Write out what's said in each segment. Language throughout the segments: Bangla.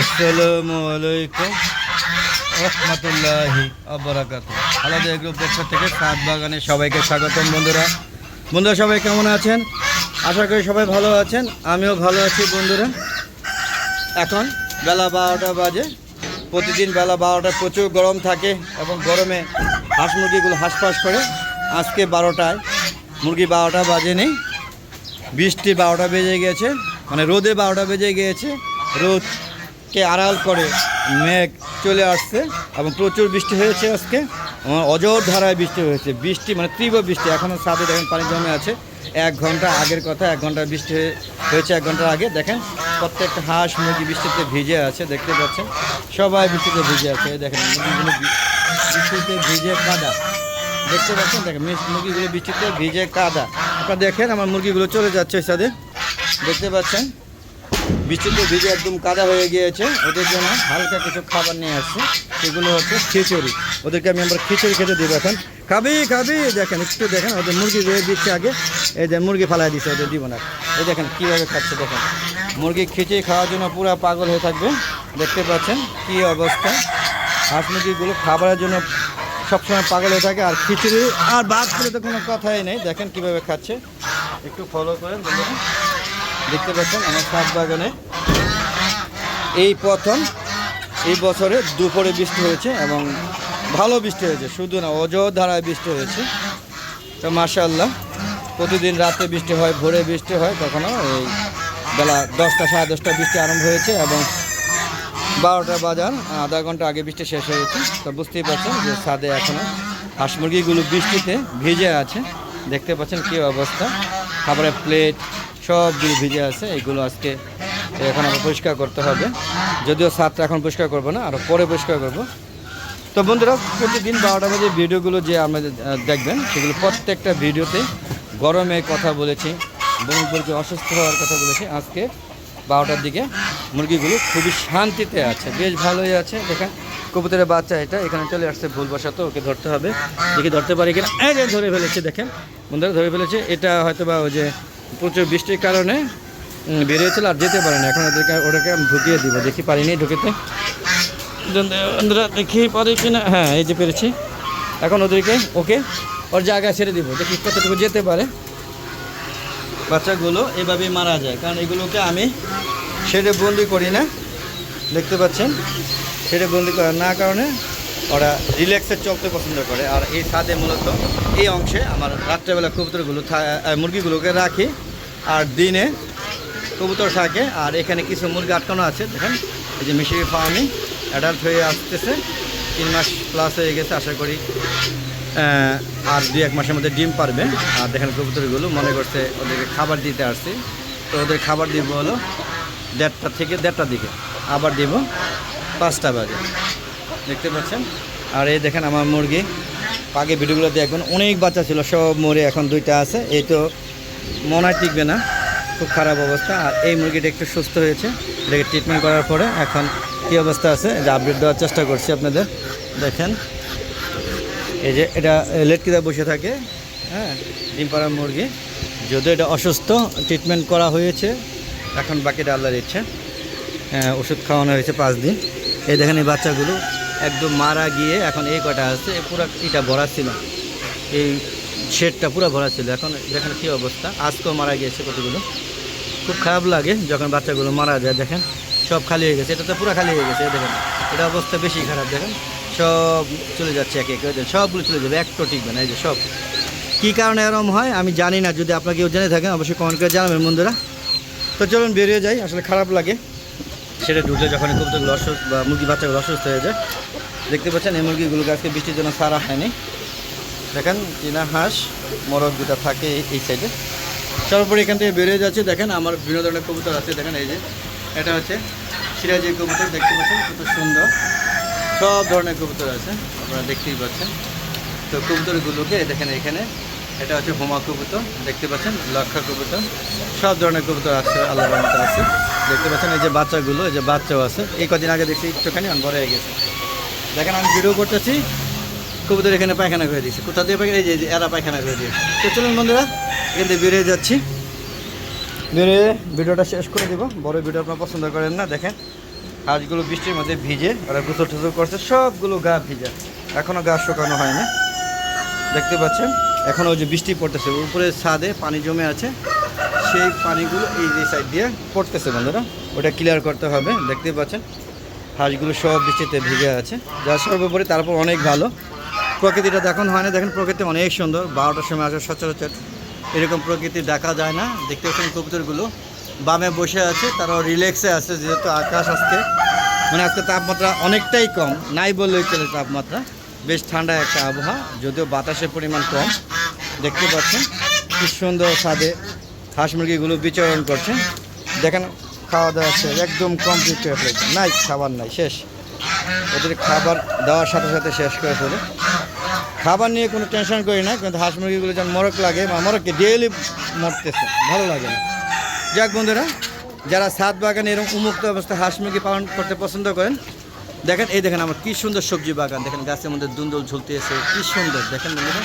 আসসালামু আলাইকুম আবরাকাত আলাদা গ্রুপ পক্ষ থেকে সাত বাগানে সবাইকে স্বাগতম বন্ধুরা। বন্ধুরা, সবাই কেমন আছেন? আশা করি সবাই ভালো আছেন, আমিও ভালো আছি বন্ধুরা। এখন বেলা বারোটা বাজে। প্রতিদিন বেলা বারোটা প্রচুর গরম থাকে এবং গরমে হাঁস মুরগিগুলো হাঁসফাঁস করে। আজকে বারোটায়, মুরগি বারোটা বাজে নেই বৃষ্টি বারোটা বেজে গেছে মানে রোদে বারোটা বেজে গিয়েছে রোদকে আড়াল করে মেঘ চলে আসছে এবং প্রচুর বৃষ্টি হয়েছে আজকে। অজর ধারায় বৃষ্টি হয়েছে। বৃষ্টি মানে তীব্র বৃষ্টি। এখনও সাথে দেখেন পানি জমে আছে। এক ঘণ্টা আগের কথা, এক ঘণ্টা বৃষ্টি হয়ে- হয়েছে এক ঘণ্টা আগে। দেখেন প্রত্যেকটা হাঁস মুরগি বৃষ্টিতে ভিজে আছে, দেখতে পাচ্ছেন। সবাই বৃষ্টিতে ভিজে আছে। দেখেন বৃষ্টিতে ভিজে কাদা। দেখতে পাচ্ছেন? দেখেন মুরগিগুলো বৃষ্টিতে ভিজে কাদা। আপনারা দেখেন আমার মুরগিগুলো চলে যাচ্ছে সাথে দেখতে পাচ্ছেন? বৃষ্টিতে ভিজে একদম কাদা হয়ে গিয়েছে। ওদের জন্য হালকা কিছু খাবার নিয়ে আসছে। সেগুলো হচ্ছে খিচুড়ি। ওদেরকে আমি আমরা খিচুড়ি খেতে দিব এখন। খাবি খাবি, দেখেন, একটু দেখেন, ওদের মুরগি রয়ে দিচ্ছে আগে। এই যে মুরগি ফালাই দিচ্ছে ওদের দিব না। এই দেখেন কীভাবে খাচ্ছে, দেখেন। মুরগি খিচুড়ি খাওয়ার জন্য পুরো পাগল হয়ে থাকবে। দেখতে পাচ্ছেন কী অবস্থা। হাঁস মুরগিগুলো খাবারের জন্য সবসময় পাগল হয়ে থাকে। আর খিচুড়ি আর বাদ করে তো কোনো কথাই নেই। দেখেন কীভাবে খাচ্ছে। একটু ফলো করেন বন্ধুরা। দেখতে পাচ্ছেন আমার শাক বাগানে। এই প্রথম এই বছরে দুপুরে বৃষ্টি হয়েছে এবং ভালো বৃষ্টি হয়েছে, শুধু না, অজর ধারায় বৃষ্টি হয়েছে। তো মাশাল্লাহ প্রতিদিন রাতে বৃষ্টি হয়, ভোরে বৃষ্টি হয়, তখনও এই বেলা দশটা, সাড়ে দশটা বৃষ্টি আরম্ভ হয়েছে এবং বারোটা বাজার, আধা ঘণ্টা আগে বৃষ্টি শেষ হয়েছে। তো বুঝতেই পারছেন যে ছাদে এখনও হাঁস মুরগিগুলো বৃষ্টিতে ভিজে আছে। দেখতে পাচ্ছেন কী অবস্থা। খাবারের প্লেট সবগুলো ভিজে আছে, এগুলো আজকে এখন আবার পরিষ্কার করতে হবে। যদিও ছাদটা এখন পরিষ্কার করব না আরও পরে পরিষ্কার করব। তো বন্ধুরা, প্রতিদিন বারোটা বাজে ভিডিওগুলো যে আমাদের দেখবেন, সেগুলো প্রত্যেকটা ভিডিওতে গরমে কথা বলেছি, বন্ধুদেরকে অসুস্থ হওয়ার কথা বলেছি। আজকে বারোটার দিকে মুরগিগুলো খুবই শান্তিতে আছে, বেশ ভালোই আছে। দেখেন, কবুতরের বাচ্চা এটা, এখানে চলে আসছে ভুলবশত, ওকে ধরতে হবে। দেখি ধরতে পারি কিনা। এই যে ধরে ফেলেছে, দেখেন। বন্ধুরা, ধরে ফেলেছে, এটা হয়তো বা ওই যে প্রচুর বৃষ্টির কারণে বেরিয়েছিল আর যেতে পারে না এখন ওদেরকে ওটাকে আমি ঢুকিয়ে দিব। দেখি পারিনি ঢুকিতে। দেখি পারি কিনা? হ্যাঁ এই যে পেরেছি। এখন ওদেরকে, ওকে, ওর জায়গায় ছেড়ে দিব। দেখি কতটুকু যেতে পারে। বাচ্চাগুলো এভাবেই মারা যায়। কারণ এগুলোকে আমি ছেড়ে বন্দি করি না। দেখতে পাচ্ছেন? ছেড়ে বন্দি করার না কারণে ওরা রিল্যাক্সে চলতে পছন্দ করে। আর এই ছাদে মূলত এই অংশে আমার রাত্রেবেলা কবুতরগুলো মুরগিগুলোকে রাখি। আর দিনে কবুতর থাকে। আর এখানে কিছু মুরগি আটকানো আছে, দেখেন। এই যে মিশরি ফার্মিং অ্যাডাল্ট হয়ে আসতেছে। তিন মাস প্লাস হয়ে গেছে, আশা করি আর দুই এক মাসের মধ্যে ডিম পারবে। আর দেখেন কবুতরগুলো মনে করছে ওদেরকে খাবার দিতে আসছি। তো ওদের খাবার দিব হলো দেড়টা থেকে দেড়টার দিকে। আবার দিব পাঁচটা বাজে। দেখতে পাচ্ছেন। আর এই দেখেন আমার মুরগি। আগে ভিডিওগুলো দেখবেন অনেক বাচ্চা ছিল সব মরে এখন দুইটা আছে। এই তো মনে হয় টিকবে না খুব খারাপ অবস্থা। আর এই মুরগিটা একটু সুস্থ হয়েছে এটাকে ট্রিটমেন্ট করার পরে এখন কী অবস্থা আছে যে আপডেট দেওয়ার চেষ্টা করছি আপনাদের। দেখেন এই যে এটা লেটকিদা বসে থাকে হ্যাঁ ডিম পাড়ার মুরগি। যদিও এটা অসুস্থ ট্রিটমেন্ট করা হয়েছে এখন বাকিটা ইচ্ছে হ্যাঁ, ওষুধ খাওয়ানো হয়েছে পাঁচ দিন। এই দেখেন এই বাচ্চাগুলো একদম মারা গিয়ে এখন এই কটা আছে পুরো এটা ভরা ছিল। এই শেডটা পুরো ভরা ছিল। এখন দেখেন কী অবস্থা। আজকেও মারা গিয়েছে কতগুলো? খুব খারাপ লাগে যখন বাচ্চাগুলো মারা যায়, দেখেন। সব খালি হয়ে গেছে। এটা তো পুরো খালি হয়ে গেছে দেখেন। এটা অবস্থা বেশি খারাপ, দেখেন। সব চলে যাচ্ছে একে একে সবগুলো চলে যাবে, একটু টিকবে না, এই যে সব। কী কারণে এরম হয়, আমি জানি না। যদি আপনারা কেউ জেনে থাকেন, অবশ্যই কমেন্ট করে জানাবেন, বন্ধুরা। তো চলুন বেরিয়ে যাই, আসলে খারাপ লাগে। সেটা ঢুকলে যখন কবুতরগুলো অসুস্থ বা মুরগি বাচ্চাগুলো অসুস্থ হয়ে যায় দেখতে পাচ্ছেন, এই মুরগিগুলোকে আজকে বৃষ্টির জন্য সারা হয়নি। দেখেন, চীনা হাঁস মরক দুটা থাকে এই- সাইডে সর্বোপরি এখান থেকে বেরিয়ে যাচ্ছে, দেখেন, আমার বিভিন্ন ধরনের কবুতর আছে, দেখেন, এই যে। এটা হচ্ছে সিরাজি কবুতর, দেখতে পাচ্ছেন, কত সুন্দর। সব ধরনের কবুতর আছে, আপনারা দেখতেই পাচ্ছেন। তো কবুতরগুলোকে দেখেন এখানে, এটা হচ্ছে হোমা কবুতর, দেখতে পাচ্ছেন, লক্ষা কবুতর। সব ধরনের কবুতর আছে আল্লাহ আছে। দেখতে পাচ্ছেন, এই যে বাচ্চাগুলো, এই যে বাচ্চাও আছে। এই কদিন আগে দেখছি, একটুখানি বড় হয়ে গেছে। দেখেন আমি ভিডিও করতেছি, কবুতর এখানে পায়খানা করে দিয়েছে। কোথা দিয়ে পায়খানা? এই যে এরা পায়খানা করে দিয়েছে। তো চলুন বন্ধুরা, এখান থেকে বেরিয়ে যাচ্ছি। বেরিয়ে ভিডিওটা শেষ করে দিব। বড় ভিডিও আপনার পছন্দ করেন না, দেখেন। হাঁসগুলো বৃষ্টির মধ্যে ভিজে, ওরা গোসল টুসল করছে, সবগুলো গা ভিজে। এখনও গা শুকানো হয়নি। দেখতে পাচ্ছেন, এখনও ওই যে বৃষ্টি পড়তেছে, উপরে ছাদে পানি জমে আছে। সেই পানিগুলো এই যে সাইড দিয়ে পড়তেছে বন্ধুরা, ওটা ক্লিয়ার করতে হবে, দেখতে পাচ্ছেন। হাঁসগুলো সব বৃষ্টিতে ভিজে আছে। যা সর্বোপরি তারপর অনেক ভালো। প্রকৃতিটা দেখুন, হয় না? দেখেন, প্রকৃতি অনেক সুন্দর। বারোটার সময় আসে সচরাচর। এরকম প্রকৃতি দেখা যায় না। দেখতে পাচ্ছেন কবুতরগুলো। বামে বসে আছে, তারাও রিল্যাক্সে আছে, যেহেতু আকাশ আজকে। মানে আজকে তাপমাত্রা অনেকটাই কম। নাই বললেই চলে তাপমাত্রা। বেশ ঠান্ডা একটা আবহাওয়া, যদিও বাতাসের পরিমাণ কম। দেখতে পাচ্ছেন, কি সুন্দর স্বাদে হাঁস মুরগিগুলো বিচরণ করছে। দেখেন খাওয়া দাওয়া শেষ একদম কমপ্লিট হয়ে ফেলেছে। নাই, খাবার নাই, শেষ। ওদের খাবার দেওয়ার সাথে সাথে শেষ করে ফেলে। খাবার নিয়ে কোনো টেনশন করি না, কিন্তু হাঁস মুরগিগুলো যেমন মরক লাগে বা মরককে ডেইলি মরতেছে, ভালো লাগে না। যাক বন্ধুরা, যারা সাত বাগানে এরকম উন্মুক্ত অবস্থায় হাঁস মুরগি পালন করতে পছন্দ করেন, দেখেন, এই দেখেন আমার কী সুন্দর সবজি বাগান। দেখেন গাছের মধ্যে দুন্দল ঝুলতে এসে কি সুন্দর। দেখেন বন্ধুরা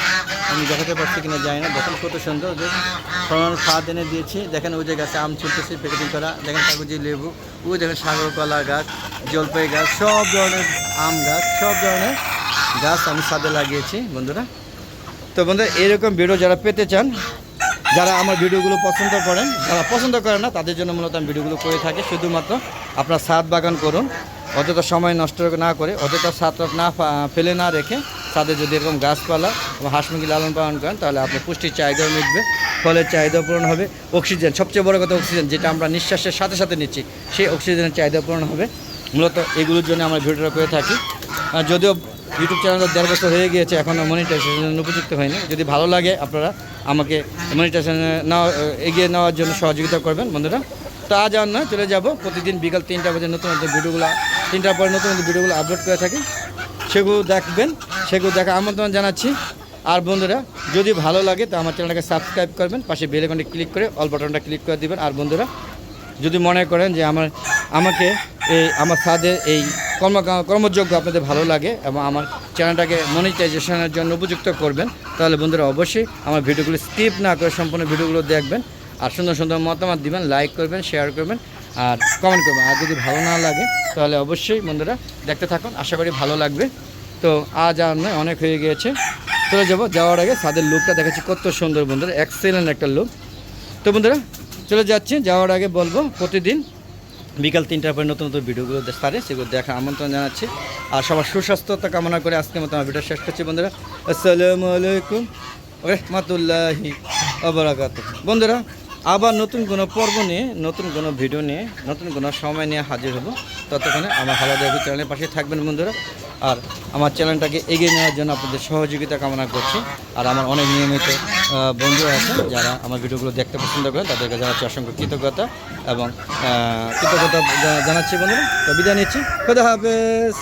আমি দেখাতে পারছি কিনা জানি না। দেখেন কত সুন্দর যে ফলানো স্বাদ এনে দিয়েছি। দেখেন ওই যে গাছে আম ঝুলতেছে প্যাকেটিং করা। দেখেন কাগজি লেবু। ওই দেখেন সাগর কলা গাছ, জলপাই গাছ, সব ধরনের আম গাছ, সব ধরনের গাছ আমি ছাদে লাগিয়েছি, বন্ধুরা। তো বন্ধুরা, এরকম ভিডিও যারা পেতে চান, যারা আমার ভিডিওগুলো পছন্দ করেন, যারা পছন্দ করেন না, তাদের জন্য মূলত আমি ভিডিওগুলো করে থাকি। শুধুমাত্র আপনার ছাদ বাগান করুন। অযথা সময় নষ্ট না করে, অযথা ছাদ না ফেলে না রেখে ছাদে যদি এরকম গাছপালা এবং হাঁস মুরগি লালন পালন করেন, তাহলে আপনার পুষ্টির চাহিদাও মিটবে, ফলের চাহিদা পূরণ হবে, অক্সিজেন, সবচেয়ে বড় কথা অক্সিজেন, যেটা আমরা নিঃশ্বাসের সাথে সাথে নিচ্ছি, সেই অক্সিজেনের চাহিদা পূরণ হবে। মূলত এগুলোর জন্য আমরা ভিডিওটা করে থাকি। যদিও ইউটিউব চ্যানেলটা দেড় বছর হয়ে গিয়েছে এখনও মনিটাইজেশন উপযুক্ত হয়নি। যদি ভালো লাগে আপনারা আমাকে মনিটাইজেশন নেওয়া এগিয়ে নেওয়ার জন্য সহযোগিতা করবেন, বন্ধুরা। তো আজ আর নয়, চলে যাব প্রতিদিন বিকাল তিনটা বাজে নতুন নতুন ভিডিওগুলো, তিনটার পরে নতুন নতুন ভিডিওগুলো আপলোড করে থাকি। সেগুলো দেখবেন। সেগুলো দেখা আমন্ত্রণ জানাচ্ছি। আর বন্ধুরা, যদি ভালো লাগে, তো আমার চ্যানেলটাকে সাবস্ক্রাইব করবেন। পাশে বেল আইকনটা ক্লিক করে অল বাটনটা ক্লিক করে দিবেন। আর বন্ধুরা, যদি মনে করেন যে আমার, আমাকে এই, আমার সাদে এই কর্ম কর্মযোগ্য আপনাদের ভালো লাগে এবং আমার চ্যানেলটাকে মনিটাইজেশনের জন্য উপযুক্ত করবেন, তাহলে বন্ধুরা অবশ্যই আমার ভিডিওগুলো স্কিপ না করে সম্পূর্ণ ভিডিওগুলো দেখবেন। আর সুন্দর সুন্দর মতামত দিবেন, লাইক করবেন, শেয়ার করবেন, আর কমেন্ট করবেন। আর যদি ভালো না লাগে, তাহলে অবশ্যই বন্ধুরা দেখতে থাকুন। আশা করি ভালো লাগবে। তো আজ আর নয়, অনেক হয়ে গিয়েছে। চলে যাব, যাওয়ার আগে সাদের লুকটা দেখাচ্ছি, কত সুন্দর বন্ধুরা এক্সেলেন্ট একটা লুক তো বন্ধুরা, চলে যাচ্ছি, যাওয়ার আগে বলব, প্রতিদিন বিকাল তিনটার পরে নতুন নতুন ভিডিওগুলো সারে সেগুলো দেখা আমন্ত্রণ জানাচ্ছি। আর সবার সুস্বাস্থ্যতা কামনা করে আজকের মতো আমার ভিডিও শেষ করছি, বন্ধুরা। আসসালামু আলাইকুম রহমতুল্লাহি আবরাকাত বন্ধুরা, আবার নতুন কোনো পর্ব নিয়ে, নতুন কোনো ভিডিও নিয়ে, নতুন কোনো সময় নিয়ে হাজির হব। ততক্ষণে আমার হালা দেবী চ্যানেলের পাশে থাকবেন, বন্ধুরা। আর আমার চ্যানেলটাকে এগিয়ে নেওয়ার জন্য আপনাদের সহযোগিতা কামনা করছি। আর আমার অনেক নিয়মিত বন্ধু আছে যারা আমার ভিডিওগুলো দেখতে পছন্দ করে, তাদেরকে জানাচ্ছি অসংখ্য কৃতজ্ঞতা এবং কৃতজ্ঞতা জানাচ্ছি বন্ধুরা। তো বিদায় নিচ্ছি। খোদা হাফেজ।